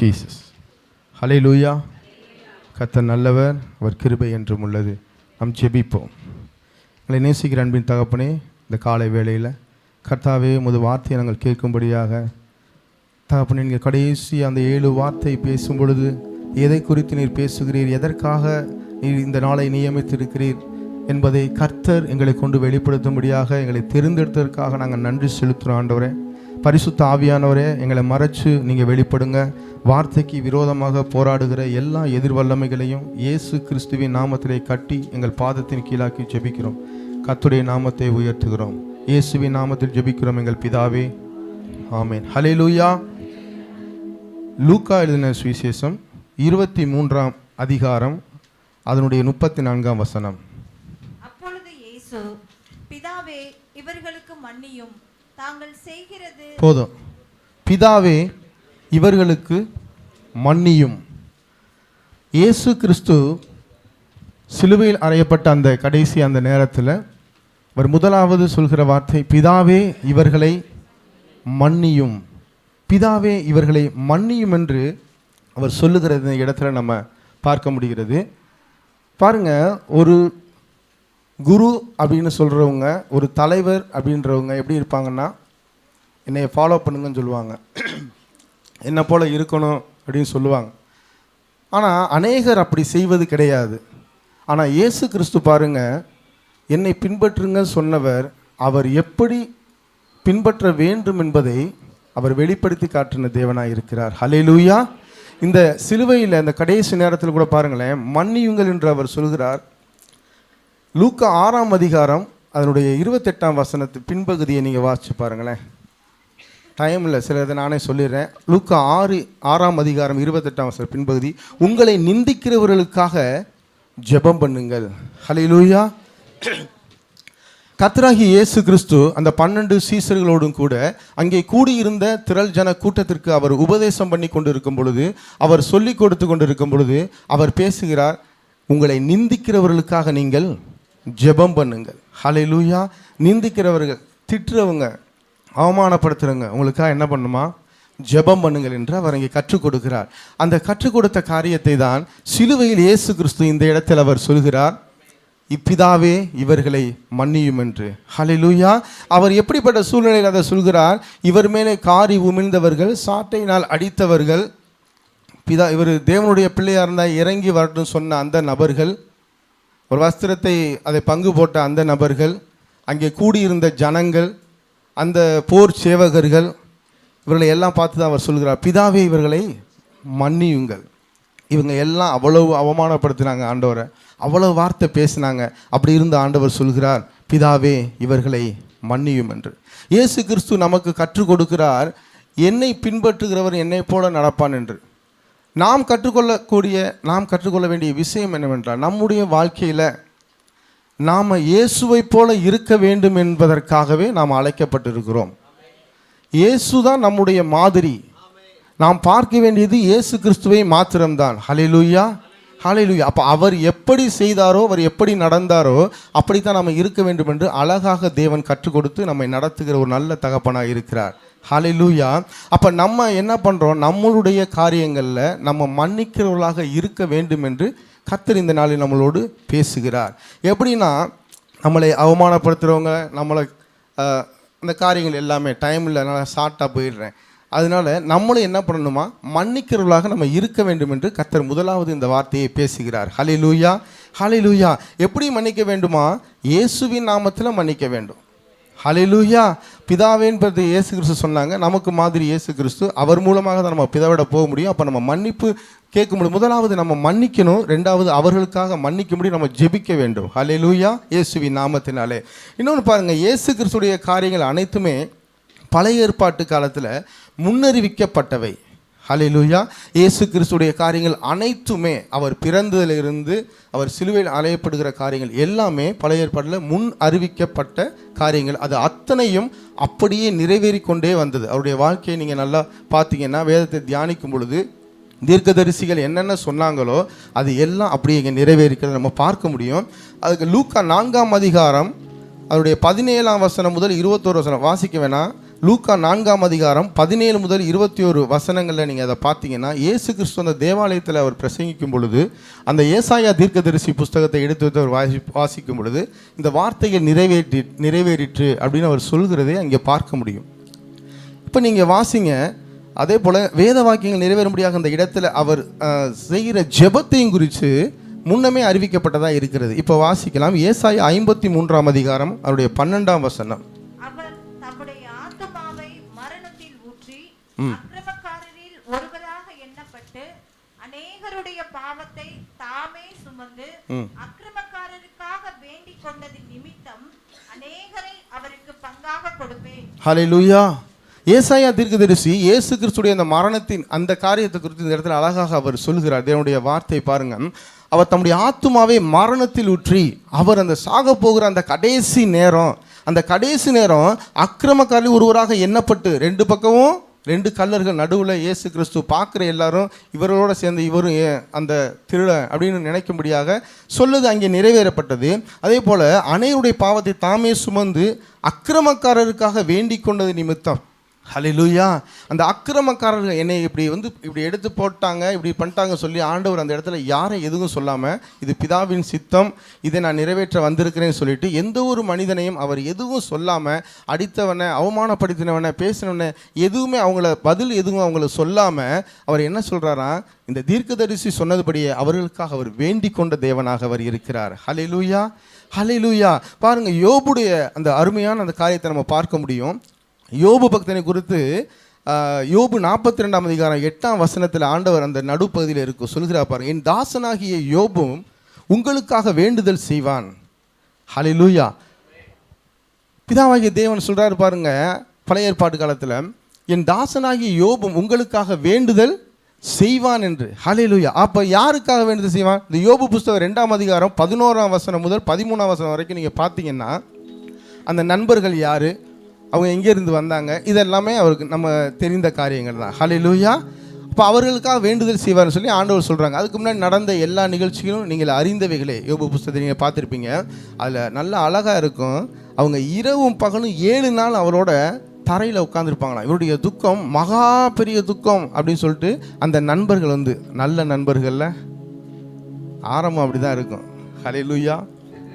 Jesus ஹலே லூயா கத்த நல்லவர் அவர் கிருபை என்றும் உள்ளது. நாம் ஜெபிப்போம். எங்களை நேசிக்கிற அன்பின் தகப்பனே இந்த காலை வேளையில் கர்த்தாவே முது வார்த்தையை நாங்கள் கேட்கும்படியாக தகப்பனே நீங்கள் கடைசி அந்த ஏழு வார்த்தை பேசும் பொழுது எதை குறித்து நீர் பேசுகிறீர் எதற்காக நீர் இந்த நாளை நியமித்திருக்கிறீர் என்பதை கர்த்தர் எங்களை கொண்டு வெளிப்படுத்தும்படியாக எங்களை தெரிந்தெடுத்ததற்காக நாங்கள் நன்றி செலுத்துகிறோம் ஆண்டவரேன் பரிசுத்த ஆவியானவரே எங்களை மறைச்சு நீங்கள் வெளிப்படுங்க. வார்த்தைக்கு விரோதமாக போராடுகிற எல்லா எதிர்வல்லமைகளையும் இயேசு கிறிஸ்துவின் நாமத்திலே கட்டி எங்கள் பாதத்தின் கீழாக்கி ஜெபிக்கிறோம். கத்துடைய நாமத்தை உயர்த்துகிறோம். இயேசுவின் நாமத்தில் ஜெபிக்கிறோம் எங்கள் பிதாவே. ஆமேன். ஹலே லூயா லூக்கா எழுதின சுவிசேஷம் இருபத்தி மூன்றாம் அதிகாரம் அதனுடைய முப்பத்தி நான்காம் வசனம். அப்பொழுது இயேசு பிதாவே இவர்களுக்கு மன்னியும். தாங்கள் செய்கிறது போதும். பிதாவே இவர்களுக்கு மன்னியும். இயேசு கிறிஸ்து சிலுவையில் அறையப்பட்ட அந்த கடைசி அந்த நேரத்தில் அவர் முதலாவது சொல்கிற வார்த்தை பிதாவே இவர்களை மன்னியும். பிதாவே இவர்களை மன்னியும் என்று அவர் சொல்லுகிற இந்த இடத்துல நம்ம பார்க்க முடிகிறது. பாருங்கள் ஒரு குரு அப்படின்னு சொல்கிறவங்க ஒரு தலைவர் அப்படின்றவங்க எப்படி இருப்பாங்கன்னா என்னை ஃபாலோ பண்ணுங்கன்னு சொல்லுவாங்க. என்னை போல் இருக்கணும் அப்படின்னு சொல்லுவாங்க. ஆனால் அநேகர் அப்படி செய்வது கிடையாது. ஆனால் இயேசு கிறிஸ்து பாருங்கள் என்னை பின்பற்றுங்க சொன்னவர் அவர் எப்படி பின்பற்ற வேண்டும் என்பதை அவர் வெளிப்படுத்தி காட்டின தேவனாக இருக்கிறார். ஹalleluya இந்த சிலுவையில் இந்த கடைசி நேரத்தில் கூட பாருங்களேன் மன்னியுங்கள் என்று அவர் சொல்கிறார். லூக்கா ஆறாம் அதிகாரம் அதனுடைய இருபத்தெட்டாம் வசனத்து பின்பகுதியை நீங்கள் வாசிச்சு பாருங்களேன். டைம் இல்லை சில இதை நானே சொல்லிடுறேன். லூக்கா ஆறு ஆறாம் அதிகாரம் இருபத்தெட்டாம் வசனம் பின்பகுதி உங்களை நிந்திக்கிறவர்களுக்காக ஜெபம் பண்ணுங்கள். ஹalleluya கத்ராகி இயேசு கிறிஸ்து அந்த பன்னெண்டு சீசர்களோடும் கூட அங்கே கூடியிருந்த திரள் ஜன கூட்டத்திற்கு அவர் உபதேசம் பண்ணி கொண்டிருக்கும் பொழுது அவர் சொல்லி கொடுத்து கொண்டிருக்கும் பொழுது அவர் பேசுகிறார் உங்களை நிந்திக்கிறவர்களுக்காக நீங்கள் ஜெபம் பண்ணுங்கள். ஹலை லூயா நிந்திக்கிறவர்கள் திட்டுறவங்க அவமானப்படுத்துறவங்க உங்களுக்காக என்ன பண்ணுமா? ஜெபம் பண்ணுங்கள் என்று அவர் இங்கே கற்றுக் கொடுக்கிறார். அந்த கற்றுக் கொடுத்த காரியத்தை தான் சிலுவையில் இயேசு கிறிஸ்து இந்த இடத்தில் அவர் சொல்கிறார். இப்பிதாவே இவர்களை மன்னியும் என்று. ஹலிலூயா அவர் எப்படிப்பட்ட சூழ்நிலையில் அதை சொல்கிறார்? இவர் மேலே காரி உமிழ்ந்தவர்கள் சாட்டையினால் அடித்தவர்கள் பிதா இவர் தேவனுடைய பிள்ளையாக இருந்தால் இறங்கி வரட்டும் சொன்ன அந்த நபர்கள் ஒரு வஸ்திரத்தை அதை பங்கு போட்ட அந்த நபர்கள் அங்கே கூடியிருந்த ஜனங்கள் அந்த போர் சேவகர்கள் இவர்களை எல்லாம் பார்த்து தான் அவர் சொல்கிறார். பிதாவே இவர்களை மன்னியுங்கள். இவங்க எல்லாம் அவ்வளவு அவமானப்படுத்தினாங்க ஆண்டவரை. அவ்வளவு வார்த்தை பேசினாங்க. அப்படி இருந்த ஆண்டவர் சொல்கிறார் பிதாவே இவர்களை மன்னியும் என்று இயேசு கிறிஸ்து நமக்கு கற்றுக் கொடுக்கிறார் என்னை பின்பற்றுகிறவர் என்னை போல நடப்பான் என்று. நாம் கற்றுக்கொள்ளக்கூடிய நாம் கற்றுக்கொள்ள வேண்டிய விஷயம் என்னவென்றால் நம்முடைய வாழ்க்கையில் நாம் இயேசுவை போல இருக்க வேண்டும் என்பதற்காகவே நாம் அழைக்கப்பட்டிருக்கிறோம். இயேசு தான் நம்முடைய மாதிரி. நாம் பார்க்க வேண்டியது இயேசு கிறிஸ்துவை மாத்திரம்தான். ஹலிலுயா ஹலிலுயா அப்போ அவர் எப்படி செய்தாரோ அவர் எப்படி நடந்தாரோ அப்படித்தான் நம்ம இருக்க வேண்டும் என்று அழகாக தேவன் கற்றுக் கொடுத்து நம்மை நடத்துகிற ஒரு நல்ல தகப்பனாக இருக்கிறார். ஹலிலூயா அப்போ நம்ம என்ன பண்ணுறோம் நம்மளுடைய காரியங்களில் நம்ம மன்னிக்கிறவர்களாக இருக்க வேண்டும் என்று கத்தர் இந்த நாளில் நம்மளோடு பேசுகிறார். எப்படின்னா நம்மளை அவமானப்படுத்துகிறவங்க நம்மளை அந்த காரியங்கள் எல்லாமே டைம் இல்லை நான் ஷார்ட்டாக போயிடுறேன். அதனால நம்மளும் என்ன பண்ணணுமா? மன்னிக்கிறவர்களாக நம்ம இருக்க வேண்டும் என்று கத்தர் முதலாவது இந்த வார்த்தையை பேசுகிறார். ஹலிலூயா ஹலிலூயா எப்படி மன்னிக்க வேண்டுமா? இயேசுவின் நாமத்தில் மன்னிக்க வேண்டும். ஹalleluya. பிதாவேன்பது இயேசு கிறிஸ்து சொன்னாங்க. நமக்கு மாதிரி இயேசு கிறிஸ்து அவர் மூலமாக தான் நம்ம பிதாவிட போக முடியும். அப்போ நம்ம மன்னிப்பு கேட்க முடியும் முதலாவது நம்ம மன்னிக்கணும். ரெண்டாவது அவர்களுக்காக மன்னிக்கும்படி நம்ம ஜெபிக்க வேண்டும். ஹலிலூயா இயேசுவின் நாமத்தினாலே. இன்னொன்று பாருங்க இயேசு கிறிஸ்துடைய காரியங்கள் அனைத்துமே பழைய ஏற்பாட்டு காலத்தில் முன்னறிவிக்கப்பட்டவை. ஹalleluya. இயேசு கிறிஸ்துடைய காரியங்கள் அனைத்துமே அவர் பிறந்ததிலிருந்து அவர் சிலுவையில் அலையப்படுகிற காரியங்கள் எல்லாமே பழைய ஏற்பாட்டில் முன் அறிவிக்கப்பட்ட காரியங்கள். அது அத்தனையும் அப்படியே நிறைவேறி கொண்டே வந்தது. அவருடைய வாழ்க்கையை நீங்கள் நல்லா பார்த்தீங்கன்னா வேதத்தை தியானிக்கும் பொழுது தீர்க்கதரிசிகள் என்னென்ன சொன்னாங்களோ அது எல்லாம் அப்படியே இங்கே நிறைவேறிக்கிறத நம்ம பார்க்க முடியும். அதுக்கு லூக்கா நான்காம் அதிகாரம் அதனுடைய பதினேழாம் வசனம் முதல் இருபத்தோரு வசனம் வாசிக்க வேணாம். லூக்கா நான்காம் அதிகாரம் பதினேழு முதல் இருபத்தி ஒரு வசனங்களில் நீங்கள் அதை பார்த்தீங்கன்னா ஏசு கிறிஸ்து அந்த தேவாலயத்தில் அவர் பிரசங்கிக்கும் பொழுது அந்த ஏசாயா தீர்க்கதரிசி புஸ்தகத்தை எடுத்து வைத்து அவர் வாசி வாசிக்கும் பொழுது இந்த வார்த்தைகள் நிறைவேற்றி நிறைவேறிற்று அப்படின்னு அவர் சொல்கிறதே அங்கே பார்க்க முடியும். இப்போ நீங்கள் வாசிங்க அதே போல் வேத வாக்கியங்கள் நிறைவேறும்படியாக அந்த இடத்துல அவர் செய்கிற ஜெபத்தையும் குறித்து முன்னமே அறிவிக்கப்பட்டதாக இருக்கிறது. இப்போ வாசிக்கலாம் ஏசாய் ஐம்பத்தி மூன்றாம் அதிகாரம் அவருடைய பன்னெண்டாம் வசனம். அக்கிரமக்காரரில் ஒருவராக எண்ணப்பட்டு அநேகருடைய பாவத்தை தாமே சுமந்து அக்கிரமக்காரருக்காக வேண்டிக் கொண்டதின் நிமித்தம் அநேகரை அவருக்கு பங்காக கொடுப்பேன். ஹalleluya. ஏசாயா தீர்க்கதரிசி இயேசு கிறிஸ்துடைய அந்த மரணத்தின் அந்த காரியத்தை குறித்து இந்த இடத்துல அழகாக அவர் சொல்கிறார் தேவனுடைய வார்த்தை பாருங்க. அவர் தம்முடைய ஆத்துமாவை மரணத்தில் ஊற்றி அவர் அந்த சாக போகிற அந்த கடைசி நேரம் அந்த கடைசி நேரம் அக்கிரமக்காரி ஒருவராக எண்ணப்பட்டு ரெண்டு பக்கமும் ரெண்டு கல்லர்கள் நடுவில் இயேசு கிறிஸ்து பார்க்குற எல்லாரும் இவரோட சேர்ந்து இவரும் ஏன் அந்த திருட அப்படின்னு நினைக்கும்படியாக சொல்லுது அங்கே நிறைவேறப்பட்டது. அதே போல் அனைவருடைய பாவத்தை தாமே சுமந்து அக்கிரமக்காரருக்காக வேண்டிக் கொண்டது நிமித்தம். ஹலிலூயா அந்த அக்கிரமக்காரர்கள் என்னை இப்படி வந்து இப்படி எடுத்து போட்டாங்க இப்படி பண்ணிட்டாங்க சொல்லி ஆண்டவர் அந்த இடத்துல யாரை எதுவும் சொல்லாமல் இது பிதாவின் சித்தம் இதை நான் நிறைவேற்ற வந்திருக்கிறேன்னு சொல்லிட்டு எந்த ஒரு மனிதனையும் அவர் எதுவும் சொல்லாமல் அடித்தவனை அவமானப்படுத்தினவனை பேசினவனை எதுவுமே அவங்கள பதில் எதுவும் அவங்கள சொல்லாமல் அவர் என்ன சொல்கிறாரா இந்த தீர்க்கதரிசி சொன்னதுபடியே அவர்களுக்காக அவர் வேண்டிக் கொண்ட தேவனாக அவர் இருக்கிறார். ஹலிலூயா ஹலிலூயா பாருங்கள் யோபுடைய அந்த அருமையான அந்த காரியத்தை நம்ம பார்க்க முடியும். யோபு பக்தனை குறித்து யோபு நாற்பத்தி ரெண்டாம் அதிகாரம் எட்டாம் வசனத்தில் ஆண்டவர் அந்த நடுப்பகுதியில் இருக்கும் சொல்கிறா பாருங்க. என் தாசனாகிய யோபும் உங்களுக்காக வேண்டுதல் செய்வான். ஹalleluya பிதாவாகிய தேவன் சொல்கிறாரு பாருங்க பழைய ஏற்பாட்டு காலத்தில் என் தாசனாகிய யோபும் உங்களுக்காக வேண்டுதல் செய்வான் என்று. ஹalleluya அப்போ யாருக்காக வேண்டுதல் செய்வான்? இந்த யோபு புஸ்தகம் ரெண்டாம் அதிகாரம் பதினோராம் வசனம் முதல் பதிமூணாம் வசனம் வரைக்கும் நீங்கள் பார்த்தீங்கன்னா அந்த நண்பர்கள் யார்? அவங்க எங்கேருந்து வந்தாங்க? இதெல்லாமே அவருக்கு நம்ம தெரிந்த காரியங்கள் தான். ஹalleluya. அப்போ அவர்களுக்காக வேண்டுதல் செய்வார்னு சொல்லி ஆண்டவர் சொல்கிறாங்க அதுக்கு முன்னாடி நடந்த எல்லா நிகழ்ச்சிகளும் நீங்கள் அறிந்தவைகளே. யோபு புஸ்தத்தை நீங்கள் பார்த்துருப்பீங்க. அதில் நல்ல அழகாக இருக்கும். அவங்க இரவும் பகலும் ஏழு நாள் அவரோட தரையில் உட்காந்துருப்பாங்களாம் இவருடைய துக்கம் மகா பெரிய துக்கம் அப்படின்னு சொல்லிட்டு அந்த நண்பர்கள் வந்து நல்ல நண்பர்களில் ஆரம்பம் அப்படி தான் இருக்கும். ஹalleluya.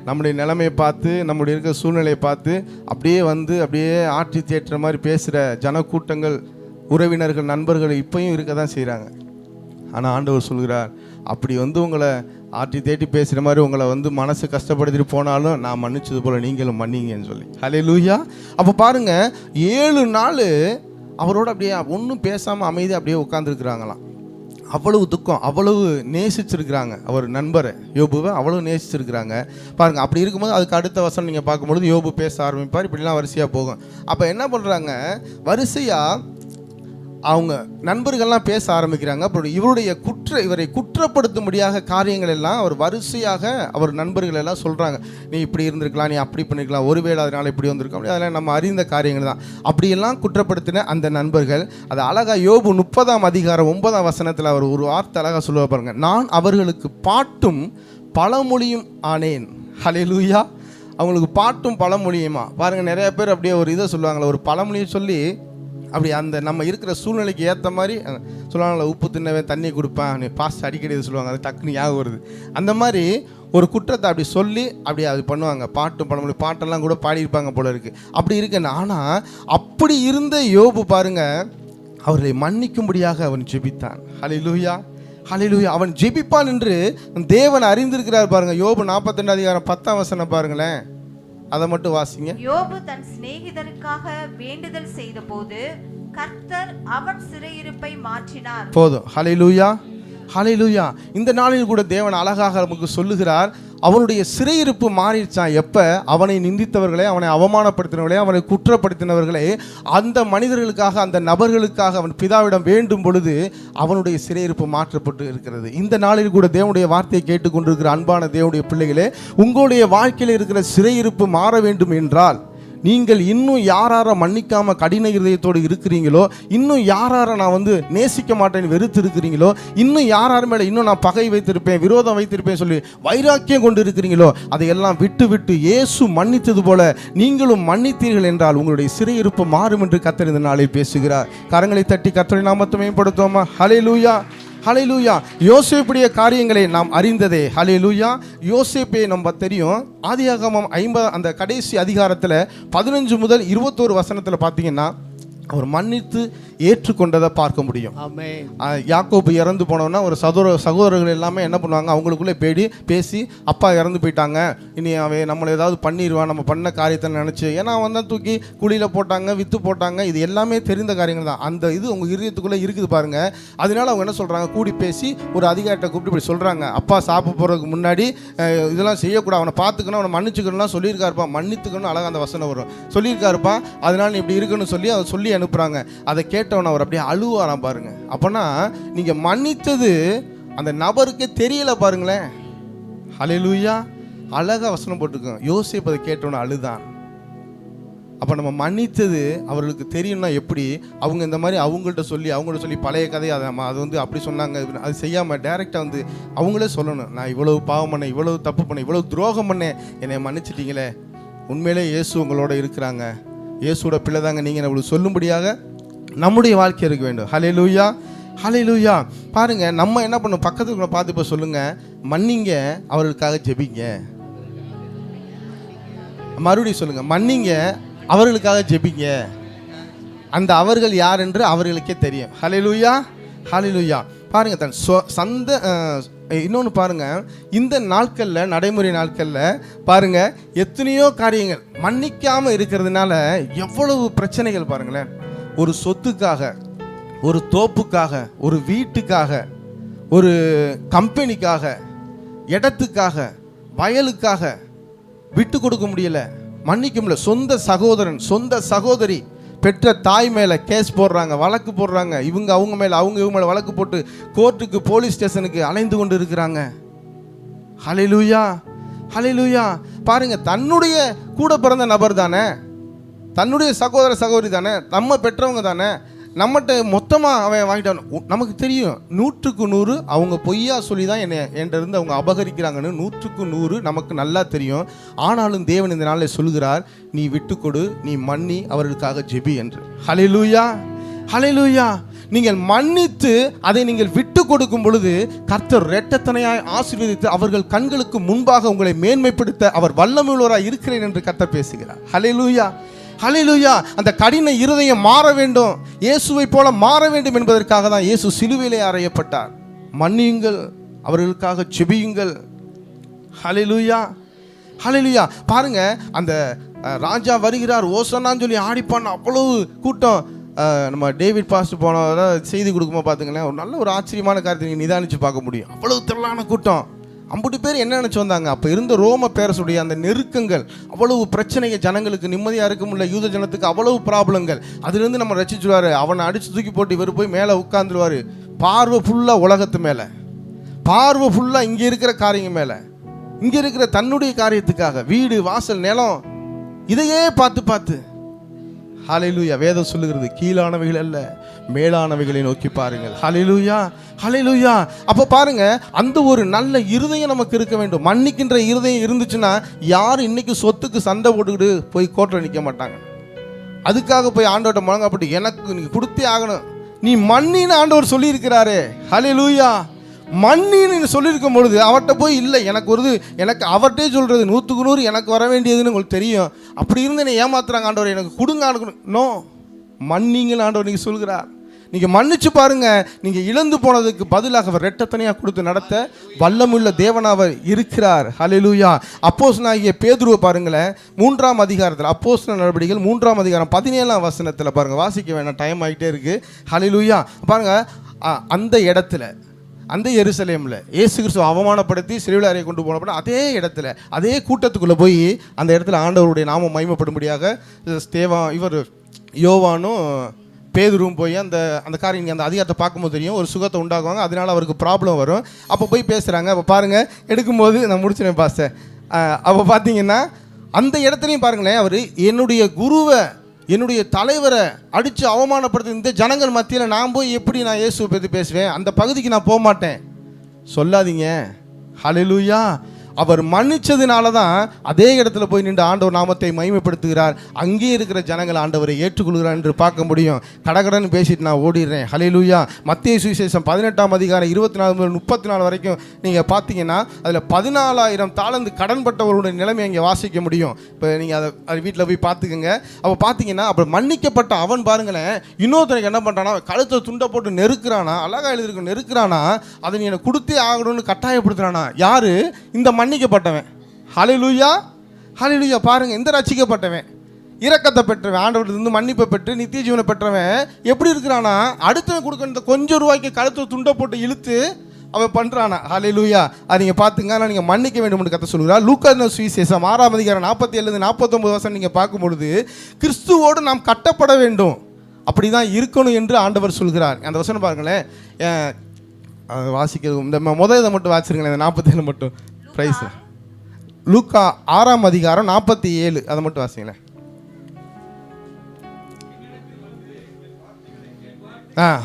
நம்முடைய நிலைமையை பார்த்து நம்முடைய இருக்கிற சூழ்நிலையை பார்த்து அப்படியே வந்து அப்படியே ஆட்சி தேற்ற மாதிரி பேசுகிற ஜனக்கூட்டங்கள் உறவினர்கள் நண்பர்கள் இப்பையும் இருக்க தான் செய்கிறாங்க ஆனால் ஆண்டவர் சொல்கிறார் அப்படி வந்து உங்களை ஆட்டி தேட்டி பேசுகிற மாதிரி உங்களை வந்து மனசு கஷ்டப்படுத்திட்டு போனாலும் நான் மன்னிச்சது போல் நீங்களும் மன்னிங்கன்னு சொல்லி. ஹலே லூயா அப்போ பாருங்கள் ஏழு நாள் அவரோட அப்படியே ஒன்றும் பேசாமல் அமைதி அப்படியே உட்காந்துருக்குறாங்களாம் அவ்வளவு துக்கம் அவ்வளவு நேசிச்சிருக்கிறாங்க. அவர் நண்பரை யோபுவை அவ்வளவு நேசிச்சிருக்கிறாங்க. பாருங்க அப்படி இருக்கும்போது அதுக்கு அடுத்த வசனம் நீங்கள் பார்க்கும்பொழுது யோபு பேச ஆரம்பிப்பார் இப்படிலாம் வரிசையாக போகும். அப்போ என்ன பண்ணுறாங்க வரிசையாக அவங்க நண்பர்கள்லாம் பேச ஆரம்பிக்கிறாங்க. அப்புறம் இவருடைய குற்ற இவரை குற்றப்படுத்தும்படியாக காரியங்கள் எல்லாம் அவர் வரிசையாக அவர் நண்பர்கள் எல்லாம் சொல்கிறாங்க நீ இப்படி இருந்திருக்கலாம் நீ அப்படி பண்ணிருக்கலாம் ஒருவேளை அதனால் இப்படி வந்திருக்கோம் அப்படி அதெல்லாம் நம்ம அறிந்த காரியங்கள் தான். அப்படியெல்லாம் குற்றப்படுத்தின அந்த நண்பர்கள் அது அழகா யோபு முப்பதாம் அதிகாரம் ஒன்பதாம் வசனத்தில் அவர் ஒரு வார்த்தை அழகாக சொல்லுவா பாருங்க. நான் அவர்களுக்கு பாட்டும் பழமொழியும் ஆனேன். ஹalleluya. அவங்களுக்கு பாட்டும் பழமொழியுமா? பாருங்கள் நிறைய பேர் அப்படியே ஒரு இதை சொல்லுவாங்களே ஒரு பழமொழியை சொல்லி அப்படி அந்த நம்ம இருக்கிற சூழ்நிலைக்கு ஏற்ற மாதிரி அஹ், உப்பு தின்னவன் தண்ணி கொடுப்பேன் நீ பாஸ்ட் அடிக்கடி சொல்லுவாங்க அது டக்குன்னு ஞாபகம் வருது. அந்த மாதிரி ஒரு குற்றத்தை அப்படி சொல்லி அப்படி அது பண்ணுவாங்க. பாட்டு பண்ண முடியும் பாட்டெல்லாம் கூட பாடியிருப்பாங்க போல இருக்குது அப்படி இருக்கு ஆனால் அப்படி இருந்த யோபு பாருங்க அவர்களை மன்னிக்கும்படியாக அவன் ஜெபித்தான். ஹalleluya ஹalleluya. அவன் ஜெபிப்பான் என்று தேவன் அறிந்திருக்கிறார் பாருங்க. யோபு நாற்பத்தெண்டு அதிகாரம் பத்தாம் வசனம் பாருங்களேன். அதை மட்டும் வாசிங்க. யோபு சிநேகிதருக்காக வேண்டுதல் செய்தபோது கர்த்தர் அவன் சிறையிருப்பை மாற்றினார். போதும். ஹalleluya ஹalleluya இந்த நாளில் கூட தேவன் அழகாக நமக்கு சொல்லுகிறார் அவனுடைய சிறையிருப்பு மாறிடுச்சான் எப்போ? அவனை நிந்தித்தவர்களே அவனை அவமானப்படுத்தினவர்களே அவனை குற்றப்படுத்தினவர்களே அந்த மனிதர்களுக்காக அந்த நபர்களுக்காக அவன் பிதாவிடம் வேண்டும் பொழுது அவனுடைய சிறையிருப்பு மாற்றப்பட்டு இருக்கிறது. இந்த நாளில் கூட தேவனுடைய வார்த்தையை கேட்டுக்கொண்டிருக்கிற அன்பான தேவனுடைய பிள்ளைகளே உங்களுடைய வாழ்க்கையில் இருக்கிற சிறையிருப்பு மாற வேண்டும் என்றால் நீங்கள் இன்னும் யாரார மன்னிக்காம கடின இருதயத்தோடு இருக்கிறீங்களோ இன்னும் யாரார நான் வந்து நேசிக்க மாட்டேன்னு வெறுத்து இருக்கிறீங்களோ இன்னும் யாரார் மேல இன்னும் நான் பகை வைத்திருப்பேன் விரோதம் வைத்திருப்பேன் சொல்லி வைராக்கியம் கொண்டு இருக்கிறீங்களோ அதையெல்லாம் விட்டு விட்டு இயேசு மன்னித்தது போல நீங்களும் மன்னித்தீர்கள் என்றால் உங்களுடைய சிறையிருப்பு மாறும் என்று கத்தர் இந்த பேசுகிறார். கரங்களை தட்டி கத்தரை நாமத்தை மேம்படுத்துவோமா? ஹலே லூயா ஹalleluya யோசேப்புடைய காரியங்களை நாம் அறிந்ததே. ஹalleluya யோசேப்பே நம்ம தெரியும். ஆதியாகமம் ஐம்பது அந்த கடைசி அதிகாரத்தில் பதினஞ்சு முதல் இருபத்தோரு வசனத்தில் பார்த்தீங்கன்னா அவர் மன்னித்து ஏற்றுக்கொண்டதை பார்க்க முடியும். ஆமென் ஆ, யாக்கோபு இறந்து போனோன்னா ஒரு சகோதர சகோதரர்கள் எல்லாமே என்ன பண்ணுவாங்க? அவங்களுக்குள்ளே பேடி பேசி அப்பா இறந்து போயிட்டாங்க. இனி அவன் நம்மளை ஏதாவது பண்ணிடுவான் நம்ம பண்ண காரியத்தை நினச்சி. ஏன்னா அவன் தான் தூக்கி குழியில் போட்டாங்க விற்று போட்டாங்க. இது எல்லாமே தெரிந்த காரியங்கள் தான். அந்த இது உங்கள் இதயத்துக்குள்ளே இருக்குது பாருங்க. அதனால அவங்க என்ன சொல்கிறாங்க கூடி பேசி ஒரு அதிகாரிட்ட கூப்பிட்டு இப்படி சொல்கிறாங்க அப்பா சாப்பிட போகிறதுக்கு முன்னாடி இதெல்லாம் செய்யக்கூடாது. அவனை பார்த்துக்கணும் அவனை மன்னிச்சுக்கணும்லாம் சொல்லியிருக்காருப்பா. மன்னித்துக்கணும் அழகாக அந்த வசனம் வரும். சொல்லியிருக்காருப்பா. அதனால இப்படி இருக்குன்னு சொல்லி அதை சொல்லி அனுப்புகிறாங்க அதை கேட்டவன் அவர் அப்படியே அழுவாராம் பாருங்க. அப்போனா நீங்கள் மன்னித்தது அந்த நபருக்கே தெரியல பாருங்களேன். ஹalleluya. அழகா வசனம் போட்டிருக்கோம் யோசிப்பு அதை கேட்டவன அழுதான். அப்போ நம்ம மன்னித்தது அவர்களுக்கு தெரியும்னா எப்படி? அவங்க இந்த மாதிரி அவங்கள்ட்ட சொல்லி அவங்கள்ட்ட சொல்லி பழைய கதையை அதை நம்ம அது வந்து அப்படி சொன்னாங்க அது செய்யாமல் டைரெக்டாக வந்து அவங்களே சொல்லணும். நான் இவ்வளவு பாவம் பண்ணேன் இவ்வளவு தப்பு பண்ணேன் இவ்வளவு துரோகம் பண்ணேன். என்னை மன்னிச்சிட்டிங்களே. உண்மையிலே இயேசு உங்களோட இருக்கிறாங்க. இயேசுவோட பிள்ளை தாங்க நீங்கள் நம்மளுக்கு சொல்லும்படியாக நம்முடைய வாழ்க்கை இருக்க வேண்டும். ஹலே லூயா ஹலே லூயா பாருங்கள் நம்ம என்ன பண்ணணும் பக்கத்துல பார்த்து இப்போ சொல்லுங்கள் மன்னிங்க அவர்களுக்காக ஜெபிங்க. மறுபடியும் சொல்லுங்கள் மன்னிங்க அவர்களுக்காக ஜெபிங்க. அந்த அவர்கள் யார் என்று அவர்களுக்கே தெரியும். ஹலே லூயா ஹலே லூயா பாருங்கள் தன் சொ- சந்த இன்னொன்று பாருங்க. இந்த நாட்களில் நடைமுறை நாட்களில் பாருங்கள் எத்தனையோ காரியங்கள் மன்னிக்காமல் இருக்கிறதுனால எவ்வளவு பிரச்சனைகள் பாருங்களேன். ஒரு சொத்துக்காக ஒரு தோப்புக்காக ஒரு வீட்டுக்காக ஒரு கம்பெனிக்காக இடத்துக்காக வயலுக்காக விட்டு கொடுக்க முடியல. மன்னிக்க முடியல. சொந்த சகோதரன் சொந்த சகோதரி பெற்ற தாய் மேலே கேஸ் போடுறாங்க வழக்கு போடுறாங்க. இவங்க அவங்க மேலே அவங்க இவங்க மேலே வழக்கு போட்டு கோர்ட்டுக்கு போலீஸ் ஸ்டேஷனுக்கு அலைந்து கொண்டு இருக்கிறாங்க. ஹலிலூயா ஹலிலூயா பாருங்க தன்னுடைய கூட பிறந்த நபர் தானே? தன்னுடைய சகோதர சகோதரி தானே? நம்ம பெற்றவங்க தானே? நம்மகிட்ட மொத்தமாக அவன் வாங்கிட்டான். நமக்கு தெரியும். நூற்றுக்கு நூறு அவங்க பொய்யா சொல்லி தான் என்னை என்கிட்ட அவங்க அபகரிக்கிறாங்கன்னு நூற்றுக்கு நூறு நமக்கு நல்லா தெரியும். ஆனாலும் தேவன் இந்த நாளில் சொல்கிறார் நீ விட்டு கொடு நீ மன்னி அவர்களுக்காக ஜெபி என்று. ஹalleluya ஹalleluya நீங்கள் மன்னித்து அதை நீங்கள் விட்டு கொடுக்கும் பொழுது கர்த்தர் ரெட்டத்தனையாய் ஆசீர்வதித்து அவர்கள் கண்களுக்கு முன்பாக உங்களை மேன்மைப்படுத்த அவர் வல்லமுள்ளவராக இருக்கிறேன் என்று கர்த்தர் பேசுகிறார். ஹalleluya ஹலிலுயா அந்த கடின இருதயம் மாற வேண்டும். இயேசுவை போல மாற வேண்டும் என்பதற்காக தான் இயேசு சிலுவையிலே அறையப்பட்டார். மன்னியுங்கள் அவர்களுக்காக செபியுங்கள். ஹலிலுயா ஹலிலுயா பாருங்க அந்த ராஜா வருகிறார். ஓசனான்னு சொல்லி ஆடிப்பான். அவ்வளவு கூட்டம். நம்ம டேவிட் பாஸ்ட் போனதை செய்தி கொடுக்கும்போது பார்த்துங்களேன் ஒரு நல்ல ஒரு ஆச்சரியமான காரியத்தை நீங்கள் நிதானித்து பார்க்க முடியும். அவ்வளவு திரளான கூட்டம். அம்புட்டு பேர் என்ன நினச்சி வந்தாங்க? அப்போ இருந்த ரோம பேரசுடைய அந்த நெருக்கங்கள் அவ்வளவு பிரச்சனைகள் ஜனங்களுக்கு நிம்மதியாக இருக்க முடியல. யூத ஜனத்துக்கு அவ்வளவு ப்ராப்ளங்கள் அதுலேருந்து நம்ம ரசிச்சுடுவார் அவனை அடித்து தூக்கி போட்டு இவர் போய் மேலே உட்காந்துருவார் பார்வை ஃபுல்லாக உலகத்து மேலே. பார்வை ஃபுல்லாக இங்கே இருக்கிற காரியங்க மேலே. இங்கே இருக்கிற தன்னுடைய காரியத்துக்காக. வீடு வாசல் நிலம். இதையே பார்த்து பார்த்து. ஹாலையிலூயா வேதம் சொல்லுகிறது கீழானவைகள் அல்ல. மேலானவைகளை நோக்கி பாருங்கள். ஹலிலுயா ஹலிலுயா அப்போ பாருங்க அந்த ஒரு நல்ல இருதயம் நமக்கு இருக்க வேண்டும். மன்னிக்கின்ற இருதயம் இருந்துச்சுன்னா யாரும் இன்னைக்கு சொத்துக்கு சண்டை போட்டுக்கிட்டு போய் கோர்ட்டில் நிற்க மாட்டாங்க. அதுக்காக போய் ஆண்டோட்ட முழங்க அப்படி எனக்கு நீ கொடுத்தே ஆகணும். நீ மன்னின்னு ஆண்டவர் சொல்லியிருக்கிறாரே. ஹலிலுயா மன்னின்னு சொல்லியிருக்கும் பொழுது அவர்கிட்ட போய் இல்லை எனக்கு ஒரு எனக்கு அவர்கிட்டே சொல்கிறது நூற்றுக்கு நூறு எனக்கு வர வேண்டியதுன்னு உங்களுக்கு தெரியும். அப்படி இருந்து என்னை ஏமாத்துறாங்க ஆண்டவர் எனக்கு கொடுங்க ஆண்டு நோ மன்னிங்கன்னு ஆண்டவர் நீங்கள் சொல்கிறார். நீங்கள் மன்னிச்சு பாருங்க. நீங்கள் இழந்து போனதுக்கு பதிலாக அவர் ரெட்டத்தனையாக கொடுத்து நடத்த வல்லமுள்ள தேவனாவர் இருக்கிறார். ஹalleluya ஆகிய பேதுருவை பாருங்களேன். மூன்றாம் அதிகாரத்தில் அப்போஸ்தல நடவடிக்கைகள் மூன்றாம் அதிகாரம் பதினேழாம் வசனத்தில் பாருங்கள் வாசிக்க வேணாம் டைம் ஆகிட்டே இருக்கு. ஹலெலூயா பாருங்கள் அ, அந்த இடத்துல அந்த எருசலேமில் இயேசு கிறிஸ்துவ அவமானப்படுத்தி சிறுவில் அறையை கொண்டு போனப்பட அதே இடத்துல அதே கூட்டத்துக்குள்ளே போய் அந்த இடத்துல ஆண்டவருடைய நாமம் மகிமைப்படும்படியாக தேவா இவர் யோவானும் பேதுரும் போய் அந்த அந்த காரியம் நீங்கள் அந்த அதிகாரத்தை பார்க்கும்போது தெரியும். ஒரு சுகத்தை உண்டாக்குவாங்க. அதனால அவருக்கு ப்ராப்ளம் வரும். அப்போ போய் பேசுகிறாங்க அப்போ பாருங்கள் எடுக்கும்போது நான் முடிச்சிடுவேன் பாஸ்டர் அப்போ பார்த்தீங்கன்னா அந்த இடத்துலையும் பாருங்களேன் அவர் என்னுடைய குருவை என்னுடைய தலைவரை அடித்து அவமானப்படுத்த இந்த ஜனங்கள் மத்தியில் நான் போய் எப்படி நான் இயேசுவை பற்றி பேசுவேன்? அந்த பகுதிக்கு நான் போக மாட்டேன். சொல்லாதீங்க. ஹalleluya அவர் மன்னிச்சதுனால தான் அதே இடத்துல போய் நின்று ஆண்டவர் நாமத்தை மகிமைப்படுத்துகிறார். அங்கே இருக்கிற ஜனங்கள் ஆண்டவரை ஏற்றுக்கொள்கிறார் என்று பார்க்க முடியும். கடகடன்னு பேசிட்டு நான் ஓடிடுறேன். ஹலிலூயா மத்திய சுவிசேஷம் பதினெட்டாம் அதிகாரம் இருபத்தி நாலு முதல் முப்பத்தி நாலு வரைக்கும் நீங்கள் பார்த்தீங்கன்னா அதில் பதினாலாயிரம் தாளந்து கடன்பட்டவருடைய நிலைமை அங்கே வாசிக்க முடியும். இப்போ நீங்கள் அதை அது வீட்டில் போய் பார்த்துக்கோங்க. அப்போ பார்த்தீங்கன்னா அப்போ மன்னிக்கப்பட்ட அவன் பாருங்களேன் இன்னொருத்தனுக்கு என்ன பண்ணுறானா கழுத்தை துண்டை போட்டு நெருக்கிறானா அழகா எழுதிருக்க நெருக்கிறானா அதை நீ எனக்கு கொடுத்தே ஆகணும்னு கட்டாயப்படுத்துகிறானா யார்? இந்த மன்னிக்கப்பட்டவன். ஹalleluya ஹalleluya பாருங்கள் இந்த ரட்சிக்கப்பட்டவன் இரக்கத்தை பெற்றவன் ஆண்டவர்கிட்ட மன்னிப்பை பெற்று நித்திய ஜீவனை பெற்றவன் எப்படி இருக்கிறானா? அடுத்தவன் கொடுக்க கொஞ்சம் ரூபாய்க்கு கழுத்தை துண்டை போட்டு இழுத்து அவன் பண்ணுறானா ஹalleluya அது நீங்கள் பார்த்துங்க ஆனால் நீங்கள் மன்னிக்க வேண்டும் என்று கதை சொல்கிறார் லூக்கா சுவிசேஷம் ஆறாம் அதிகாரம் நாற்பத்தி ஏழு நாற்பத்தொம்பது வருஷம் நீங்கள் பார்க்கும்பொழுது கிறிஸ்துவோடு நாம் கட்டப்பட வேண்டும். அப்படி தான் இருக்கணும் என்று ஆண்டவர் சொல்கிறார். அந்த வசனம் பாருங்களேன். வாசிக்கிறது இந்த முதல் இதை மட்டும் வாசிருங்களேன் இந்த நாற்பத்தேழு மட்டும். ப்ரைஸ் லூக்கா ஆறாம் அதிகாரம் நாற்பத்தி ஏழு. அதை மட்டும் வாசிங்களேன். ஆ.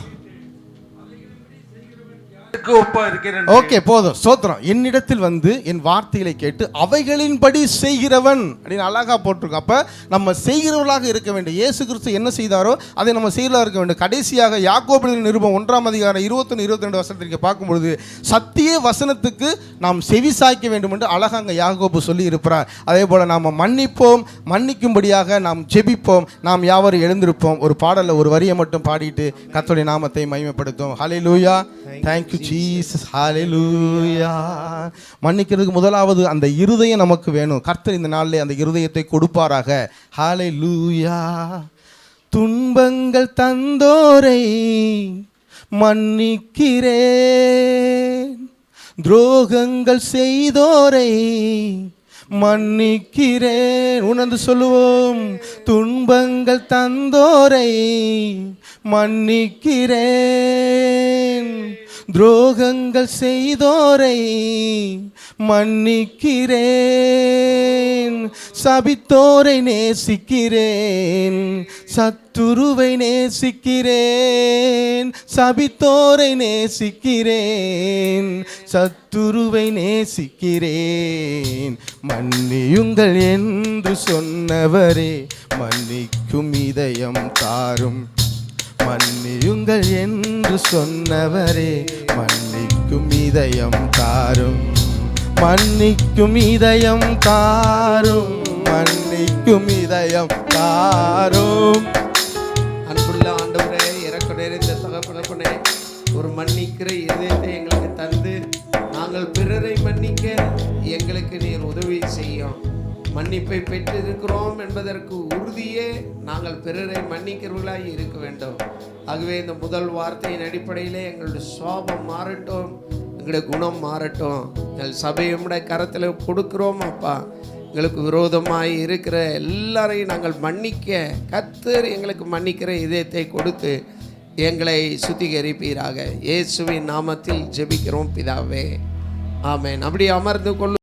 ஓகே போதும். சோத்திரம். என்னிடத்தில் வந்து என் வார்த்தைகளை கேட்டு அவைகளின்படி செய்கிறவன் அப்படின்னு அழகா போட்டிருக்கோம் அப்ப நம்ம செய்கிறவர்களாக இருக்க வேண்டும். இயேசு கிறிஸ்து என்ன செய்தாரோ அதை நம்ம செய்யலாம் இருக்க வேண்டும். கடைசியாக யாக்கோபின் நிருபம் ஒன்றாம் அதிகாரம் இருபத்தொன்று இருபத்தி ரெண்டு வசனத்திற்கு பார்க்கும்பொழுது சத்திய வசனத்துக்கு நாம் செவி சாய்க்க வேண்டும் என்று அழகாக அங்கே யாக்கோபு சொல்லி இருப்பார் அதே போல நாம் மன்னிப்போம். மன்னிக்கும்படியாக நாம் ஜெபிப்போம். நாம் யாவரும் எழுந்திருப்போம். ஒரு பாடல்ல ஒரு வரியை மட்டும் பாடிட்டு கர்த்தருடைய நாமத்தை மகிமைப்படுத்தும் ஹalleluya thank you ஜீசஸ் ஹாலெலூயா மன்னிக்கிறதுக்கு முதலாவது அந்த இருதயம் நமக்கு வேணும். கர்த்தர் இந்த நாளில் அந்த இருதயத்தை கொடுப்பாராக. ஹalleluya துன்பங்கள் தந்தோரை மன்னிக்கிறேன். துரோகங்கள் செய்தோரை மன்னிக்கிறேன். உணர்ந்து சொல்லுவோம். துன்பங்கள் தந்தோரை மன்னிக்கிறேன். துரோகங்கள் செய்தோரை மன்னிக்கிறேன். சபித்தோரை நேசிக்கிறேன். சத்துருவை நேசிக்கிறேன். சபித்தோரை நேசிக்கிறேன். சத்துருவை நேசிக்கிறேன். மன்னியுங்கள் என்று சொன்னவரே மன்னிக்கும் இதயம் தாரும். மன்னியுங்கள் என்று சொன்னவரே மன்னிக்கும் இதயம் தாரும். மன்னிக்கும் இதயம் தாரும். மன்னிக்கும் இதயம் தாரும். அன்புள்ள ஆண்டவரே இறக்க நிறைந்த தகப்பனப்பனே ஒரு மன்னிக்கிற இதயத்தை எங்களுக்கு தந்து நாங்கள் பிறரை மன்னிக்க எங்களுக்கு நீர் உதவி செய்யும். மன்னிப்பை பெற்றிருக்கிறோம் என்பதற்கு உறுதியே நாங்கள் பிறரை மன்னிக்கிறவர்களாய் இருக்க வேண்டும். ஆகவே இந்த முதல் வார்த்தையின் அடிப்படையிலே எங்களுடைய சோபம் மாறட்டும் எங்களுடைய குணம் மாறட்டும். எங்கள் சபையுடைய கரத்தில் கொடுக்குறோம் அப்பா. எங்களுக்கு விரோதமாய் இருக்கிற எல்லாரையும் நாங்கள் மன்னிக்க கத்தர் எங்களுக்கு மன்னிக்கிற இதயத்தை கொடுத்து எங்களை சுத்திகரிப்பீராக. இயேசுவின் நாமத்தில் ஜெபிக்கிறோம் பிதாவே. ஆமேன். அப்படி அமர்ந்து கொள்ளும்